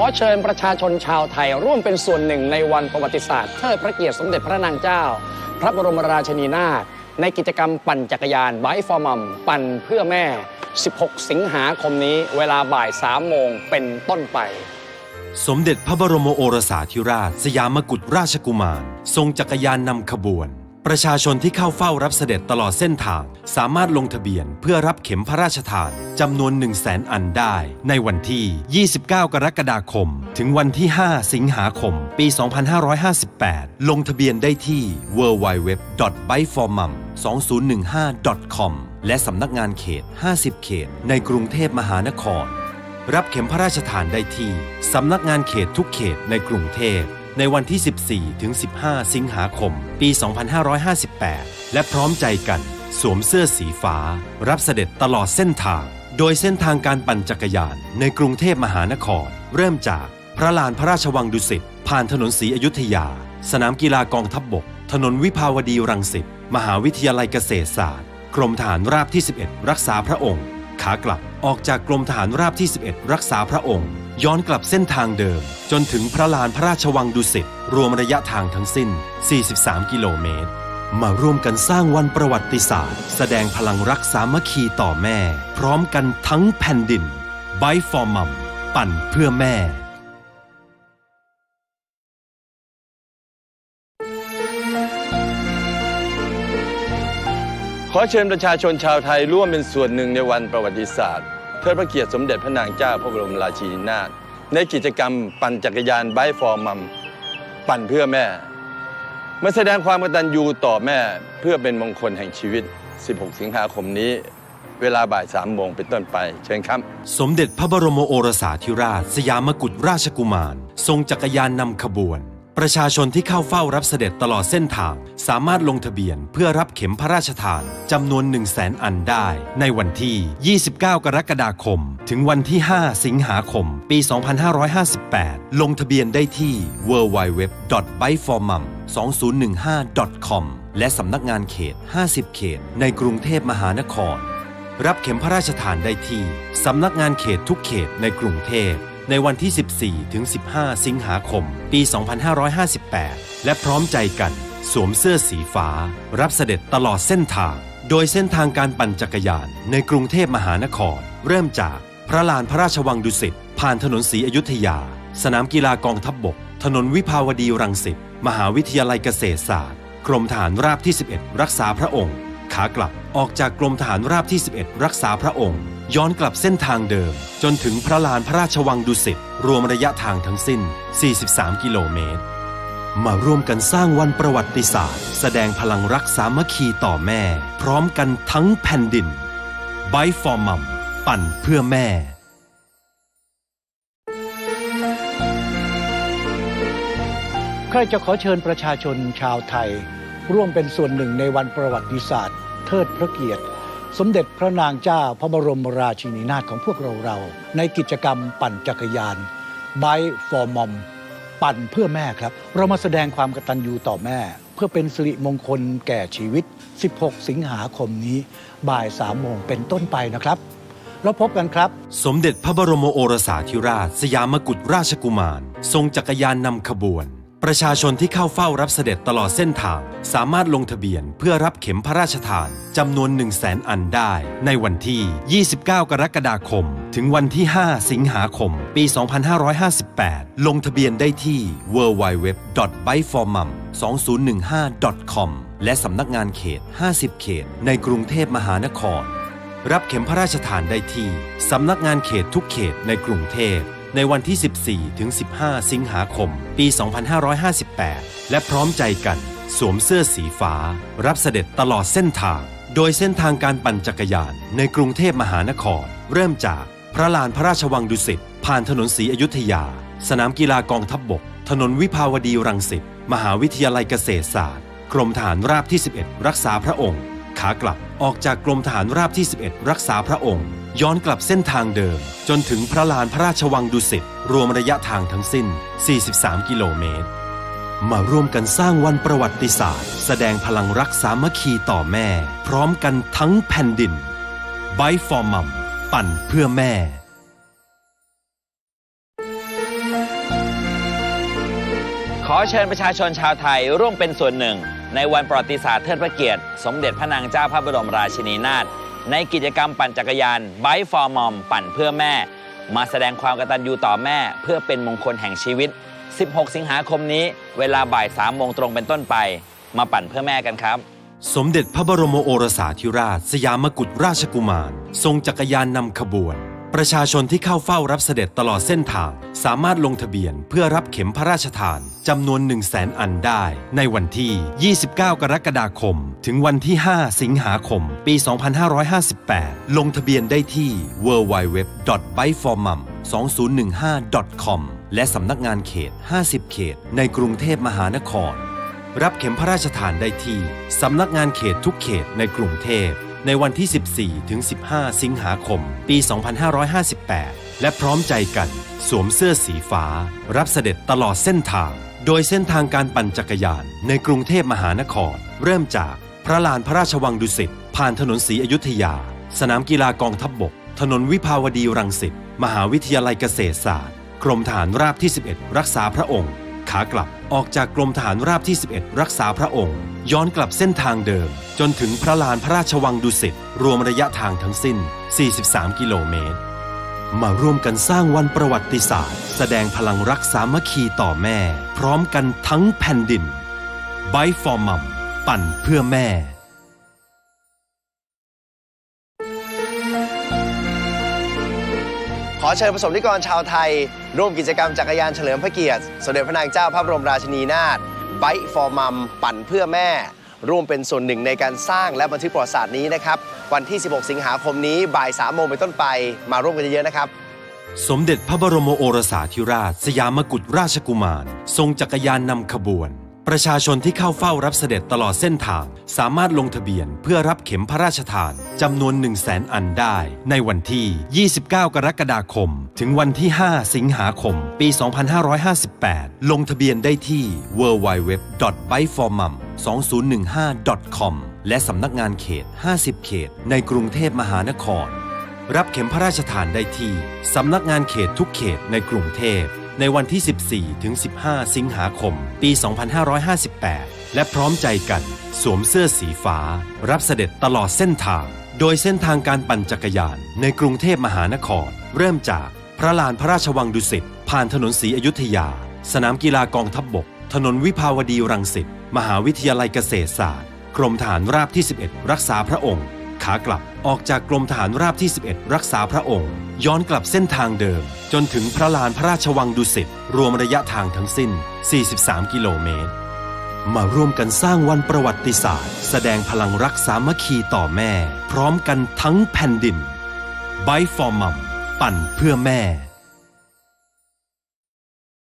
อเชิญประชาชนชาวไทย ร่วมเป็นส่วนหนึ่งในวันประวัติศาสตร์เทิดพระเกียรติสมเด็จพระนางเจ้า พระบรมราชินีนาถในกิจกรรมปั่นจักรยานไบฟอร์มัมปั่นเพื่อแม่ 16 สิงหาคมนี้เวลาบ่าย 3 โมงเป็นต้นไป สมเด็จพระบรมโอรสาธิราช สยามกุฎราชกุมาร ทรงจักรยานนำขบวน ประชาชนที่เข้าเฝ้ารับเสด็จตลอดเส้นทาง สามารถลงทะเบียนเพื่อรับเข็มพระราชทานจำนวน 1 0 0 0 0แสนอันได้ ในวันที่ 29 กรกฎาคม ถึงวันที่ 5 สิงหาคม ปี 2558 ลงทะเบียนได้ที่ www.byformum2015.com และสำนักงานเขต 50 เขต ในกรุงเทพมหานคร รับเข็มพระราชทานได้ที่สำนักงานเขตทุกเขตในกรุงเทพ ในวันที่ 14 ถึง 15 สิงหาคม ปี 2558 และพร้อมใจกันสวมเสื้อสีฟ้า รับเสด็จตลอดเส้นทาง โดยเส้นทางการปั่นจักรยานในกรุงเทพมหานคร เริ่มจากพระลานพระราชวังดุสิต ผ่านถนนศรีอยุธยา สนามกีฬากองทัพบบก ถนนวิภาวดีรังสิต มหาวิทยาลัยเกษตรศาสตร์ กรมฐานราบที่ 11 รักษาพระองค์ ขากลับออกจากกรมทหารราบที่ 11 รักษาพระองค์ ย้อนกลับเส้นทางเดิม จนถึงพระลานพระราชวังดุสิตรวมระยะทางทั้งสิ้น 43 กิโลเมตร มาร่วมกันสร้างวันประวัติศาสตร์ แสดงพลังรักสามัคคีต่อแม่ พร้อมกันทั้งแผ่นดิน b y for Mum ปั่นเพื่อแม่ขอเชิญประชาชนชาวไทยร่วมเป็นส่วนหนึ่งในวันประวัติศาสตร์ ทิดพระเกียรติสมเด็จพระนางเจ้าพระบรมราชินีนาถในกิจกรรมปั่นจักรยานไบค์ฟอร์มัมปั่นเพื่อแม่ มาแสดงความกตัญญูต่อแม่เพื่อเป็นมงคลแห่งชีวิต 16 สิงหาคมนี้ เวลาบ่าย3โมงเป็นต้นไป เชิญครับ สมเด็จพระบรมโอรสาธิราช สยามกุฎราชกุมาร ทรงจักรยานนำขบวน ประชาชนที่เข้าเฝ้ารับเสด็จตลอดเส้นทาง สามารถลงทะเบียนเพื่อรับเข็มพระราชทานจำนวน 1 0 0 0 0แสนอันได้ ในวันที่ 29 กรกฎาคม ถึงวันที่ 5 สิงหาคม ปี 2558 ลงทะเบียนได้ที่ www.byformum2015.com และสำนักงานเขต 50 เขต ในกรุงเทพมหานคร รับเข็มพระราชทานได้ที่สำนักงานเขตทุกเขตในกรุงเทพ ในวันที่ 14 ถึง 15 สิงหาคม ปี 2558 และพร้อมใจกัน สวมเสื้อสีฟ้า รับเสด็จตลอดเส้นทาง โดยเส้นทางการปั่นจักรยานในกรุงเทพมหานคร เริ่มจากพระลานพระราชวังดุสิต ผ่านถนนศรีอยุธยา สนามกีฬากองทัพบบก ถนนวิภาวดีรังสิต มหาวิทยาลัยเกษตรศาสตร์ กรมฐานราบที่ 11 รักษาพระองค์ ขากลับออกจากกรมทหารราบที่ 11 รักษาพระองค์ ย้อนกลับเส้นทางเดิม จนถึงพระลานพระราชวังดุสิตรวมระยะทางทั้งสิ้น 43 กิโลเมตร มาร่วมกันสร้างวันประวัติศาสตร์ แสดงพลังรักสามัคคีต่อแม่ พร้อมกันทั้งแผ่นดิน b y for Mum ปั่นเพื่อแม่ใครจะขอเชิญประชาชนชาวไทย ร่วมเป็นส่วนหนึ่งในวันประวัติศาสตร์ เทิดพระเกียรติ สมเด็จพระนางเจ้าพระบรมราชินีนาถของพวกเราเรา ในกิจกรรมปั่นจักรยาน b y for Mom ปั่นเพื่อแม่ครับ เรามาแสดงความกตัญญูต่อแม่ เพื่อเป็นสิริมงคลแก่ชีวิต 16 สิงหาคมนี้ บ่าย3โมงเป็นต้นไปนะครับแล้วพบกันครับ สมเด็จพระบรมโอรสาธิราช สยามกุฎราชกุมาร ทรงจักรยานนำขบวน ประชาชนที่เข้าเฝ้ารับเสด็จตลอดเส้นทาง สามารถลงทะเบียนเพื่อรับเข็มพระราชทานจำนวน1 0 0 0 0แสนอันได้ ในวันที่ 29 กรกฎาคม ถึงวันที่ 5 สิงหาคม ปี 2558 ลงทะเบียนได้ที่ www.byformum2015.com และสำนักงานเขต 50 เขต ในกรุงเทพมหานคร รับเข็มพระราชทานได้ที่ สำนักงานเขตทุกเขตในกรุงเทพ ในวันที่ 14 ถึง 15 สิงหาคม ปี 2558 และพร้อมใจกันสวมเสื้อสีฟ้า รับเสด็จตลอดเส้นทาง โดยเส้นทางการปั่นจักรยานในกรุงเทพมหานคร เริ่มจากพระลานพระราชวังดุสิต ผ่านถนนศรีอยุธยา สนามกีฬากองทัพบบก ถนนวิภาวดีรังสิต มหาวิทยาลัยเกษตรศาสตร์ กรมฐานราบที่ 11 รักษาพระองค์ ขากลับออกจากกรมทหารราบที่ 11 รักษาพระองค์ ย้อนกลับเส้นทางเดิม จนถึงพระลานพระราชวังดุสิตรวมระยะทางทั้งสิ้น 43 กิโลเมตร มาร่วมกันสร้างวันประวัติศาสตร์ แสดงพลังรักสามัคคีต่อแม่ พร้อมกันทั้งแผ่นดิน b y for Mum ปั่นเพื่อแม่ขอเชิญประชาชนชาวไทยร่วมเป็นส่วนหนึ่ง ในวันประวัติศาสตร์เทิดพระเกียรติ สมเด็จพระนางเจ้าพระบรมราชินีนาถ ในกิจกรรมปั่นจักรยานไบฟอร์มอมปั่นเพื่อแม่ มาแสดงความกตัญญูต่อแม่ เพื่อเป็นมงคลแห่งชีวิต 16 สิงหาคมนี้ เวลาบ่าย3โมงตรงเป็นต้นไป มาปั่นเพื่อแม่กันครับ สมเด็จพระบรมโอรสาธิราช สยามกุฎราชกุมาร ทรงจักรยานนำขบวน ประชาชนที่เข้าเฝ้ารับเสด็จตลอดเส้นทาง สามารถลงทะเบียนเพื่อรับเข็มพระราชทานจำนวน1 0 0 0 0แสนอันได้ ในวันที่ 29 กรกฎาคม ถึงวันที่ 5 สิงหาคม ปี 2558 ลงทะเบียนได้ที่ www.byformum2015.com และสำนักงานเขต 50 เขต ในกรุงเทพมหานคร รับเข็มพระราชทานได้ที่สำนักงานเขตทุกเขตในกรุงเทพ ในวันที่ 14 ถึง 15 สิงหาคม ปี 2558 และพร้อมใจกันสวมเสื้อสีฟ้า รับเสด็จตลอดเส้นทาง โดยเส้นทางการปั่นจักรยานในกรุงเทพมหานคร เริ่มจากพระลานพระราชวังดุสิต ผ่านถนนศรีอยุธยา สนามกีฬากองทัพบบก ถนนวิภาวดีรังสิต มหาวิทยาลัยเกษตรศาสตร์ กรมฐานราบที่ 11 รักษาพระองค์ ขากลับ ออกจากกรมฐานราบที่ 11 รักษาพระองค์ ย้อนกลับเส้นทางเดิม จนถึงพระลานพระราชวังดุสิตรวมระยะทางทั้งสิ้น 43 กิโลเมตร มาร่วมกันสร้างวันประวัติศาสตร์ แสดงพลังรักสามัคคีต่อแม่ พร้อมกันทั้งแผ่นดินไบฟอร์มัมปั่นเพื่อแม่ ขอเชิญประสบนิกรชาวไทย ร่วมกิจกรรมจักรยานเฉลิมพระเกียรติ สมเด็จพระนางเจ้าพระบรมราชินีนาถไบฟอร์มัมปั่นเพื่อแม่ ร่วมเป็นส่วนหนึ่งในการสร้างและบันทึกประวัติศาสตร์นี้นะครับ วันที่ 16 สิงหาคมนี้บ่าย3โมงเป็นต้นไป มาร่วมกันเยอะๆนะครับ สมเด็จพระบรมโอรสาธิราช สยามกุฎราชกุมาร ทรงจักรยานนำขบวน ประชาชนที่เข้าเฝ้ารับเสด็จตลอดเส้นทาง สามารถลงทะเบียนเพื่อรับเข็มพระราชทานจำนวน 1 0 0 0 0แสนอันได้ ในวันที่ 29 กรกฎาคม ถึงวันที่ 5 สิงหาคม ปี 2558 ลงทะเบียนได้ที่ www.byformum2015.com และสำนักงานเขต 50 เขต ในกรุงเทพมหานคร รับเข็มพระราชทานได้ที่ สำนักงานเขตทุกเขตในกรุงเทพ ในวันที่ 14 ถึง 15 สิงหาคม ปี 2558 และพร้อมใจกัน สวมเสื้อสีฟ้า รับเสด็จตลอดเส้นทาง โดยเส้นทางการปั่นจักรยานในกรุงเทพมหานคร เริ่มจากพระลานพระราชวังดุสิต ผ่านถนนศรีอยุธยา สนามกีฬากองทัพบบก ถนนวิภาวดีรังสิต มหาวิทยาลัยเกษตรศาสตร์ กรมฐานราบที่ 11 รักษาพระองค์ ขากลับ ออกจากกรมฐานราบที่ 11 รักษาพระองค์ ย้อนกลับเส้นทางเดิม จนถึงพระลานพระราชวังดุสิตรวมระยะทางทั้งสิ้น 43 กิโลเมตร มาร่วมกันสร้างวันประวัติศาสตร์ แสดงพลังรักสามัคคีต่อแม่ พร้อมกันทั้งแผ่นดินไบฟอร์มัมปั่นเพื่อแม่